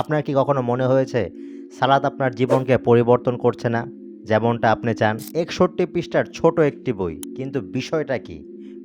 আপনার কি কখনো মনে হয়েছে, সালাদ আপনার জীবনকে পরিবর্তন করছে না? যেমনটা আপনি চান। একষট্টি পৃষ্ঠার ছোট একটি বই, কিন্তু বিষয়টা কি?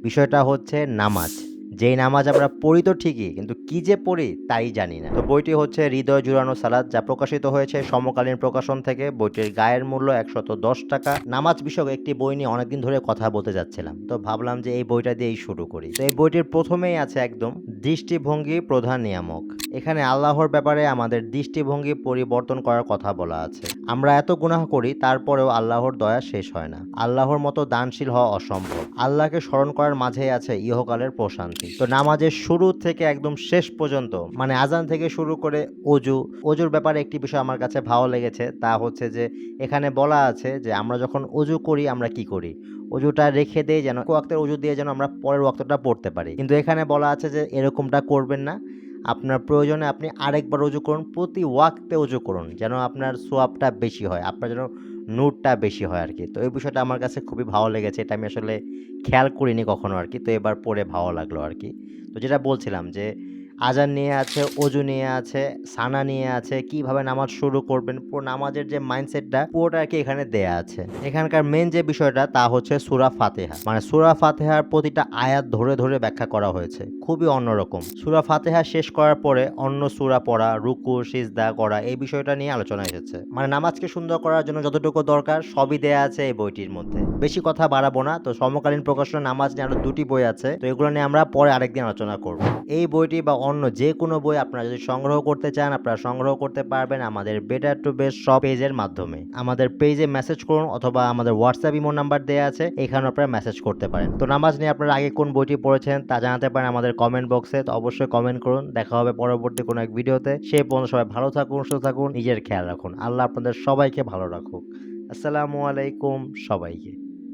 বিষয়টা হচ্ছে নামাজ। যেই নামাজ আমরা পড়ি তো ঠিকই, কিন্তু কি যে পড়ি তাই জানি না। তো বইটি হচ্ছে হৃদয় জুড়ানো সালাদ, যা প্রকাশিত হয়েছে সমকালীন প্রকাশন থেকে। বইটির গায়ের মূল্য একশত দশ টাকা। নামাজ বিষয়ক একটি বই নিয়ে অনেকদিন ধরে কথা বলতে যাচ্ছিলাম। তো ভাবলাম যে এই বইটা দিয়েই শুরু করি। তো এই বইটির প্রথমেই আছে একদম দৃষ্টিভঙ্গি প্রধান নিয়ামক। এখানে আল্লাহর ব্যাপারে আমাদের দৃষ্টিভঙ্গি পরিবর্তন করার কথা বলা আছে। আমরা এত গুনাহ করি, তারপরেও আল্লাহর দয়া শেষ হয় না। আল্লাহর মতো দানশীল হওয়া অসম্ভব। আল্লাহকে স্মরণ করার মাঝেই আছে ইহকালের প্রশান্তি। তো নামাজের শুরু থেকে একদম শেষ পর্যন্ত মানে আজান থেকে শুরু করে অজু, অজুর ব্যাপারে একটি বিষয় আমার কাছে ভালো লেগেছে, তা হচ্ছে যে এখানে বলা আছে যে আমরা যখন অজু করি, আমরা কি করি? অজুটা রেখে দেই যেন ওয়াক্তের অজু দিয়ে যেন আমরা পরের ওয়াক্তটা পড়তে পারি। কিন্তু এখানে বলা আছে যে এরকমটা করবেন না। আপনার প্রয়োজনে আপনি আরেকবার অজু করুন, প্রতি ওয়াক্তে অজু করুন, যেন আপনার সোয়াবটা বেশি হয়, আপনার যেন নূরটা বেশি হয় আর কি তো এই বিষয়টা আমার কাছে খুবই ভালো লেগেছে, এটা আমি আসলে খেয়াল করিনি কখনো আর কি তো এবার পড়ে ভালো লাগল আর কি তো যেটা বলছিলাম যে আজান নিয়ে আছে, অজু নিয়ে আছে, সানা নিয়ে আছে, কীভাবে নামাজ শুরু করবেন, পুরো নামাজের যে মাইন্ডসেটটা পুরোটা আর কি এখানে দেয়া আছে। এখানকার মেন যে বিষয়টা তা হচ্ছে সুরা ফাতেহা। মানে সুরা ফাতেহার প্রতিটা আয়াত ধরে ধরে ব্যাখ্যা করা হয়েছে। খুবই অন্যরকম। সুরা ফাতেহা শেষ করার পরে অন্য সুরা পড়া, রুকু, সিজদা করা এই বিষয়টা নিয়ে আলোচনা এসেছে। মানে নামাজকে সুন্দর করার জন্য যতটুকু দরকার সবই দেয়া আছে এই বইটির মধ্যে। বেশি কথা বাড়াবো না, তো সমকালীন প্রকাশনা নামাজ নিয়ে আরও দুটি বই আছে, তো এগুলো নিয়ে আমরা পরে আরেকদিন আলোচনা করব। এই বইটি বা অন্য যে কোনো বই আপনারা যদি সংগ্রহ করতে চান, আপনারা সংগ্রহ করতে পারবেন আমাদের বেটার টু বেস্ট সব পেজের মাধ্যমে। আমাদের পেজে মেসেজ করুন অথবা আমাদের হোয়াটসঅ্যাপ ইমো নাম্বার দেওয়া আছে এখানে আপনারা মেসেজ করতে পারেন। তো নামাজ নিয়ে আপনারা আগে কোন বইটি পড়েছেন তা জানাতে পারেন আমাদের কমেন্ট বক্সে তো অবশ্যই কমেন্ট করুন। দেখা হবে পরবর্তী কোনো এক ভিডিওতে। সেই পর্যন্ত সবাই ভালো থাকুন, সুস্থ থাকুন, নিজের খেয়াল রাখুন। আল্লাহ আপনাদের সবাইকে ভালো রাখুক। আসসালামু আলাইকুম সবাইকে।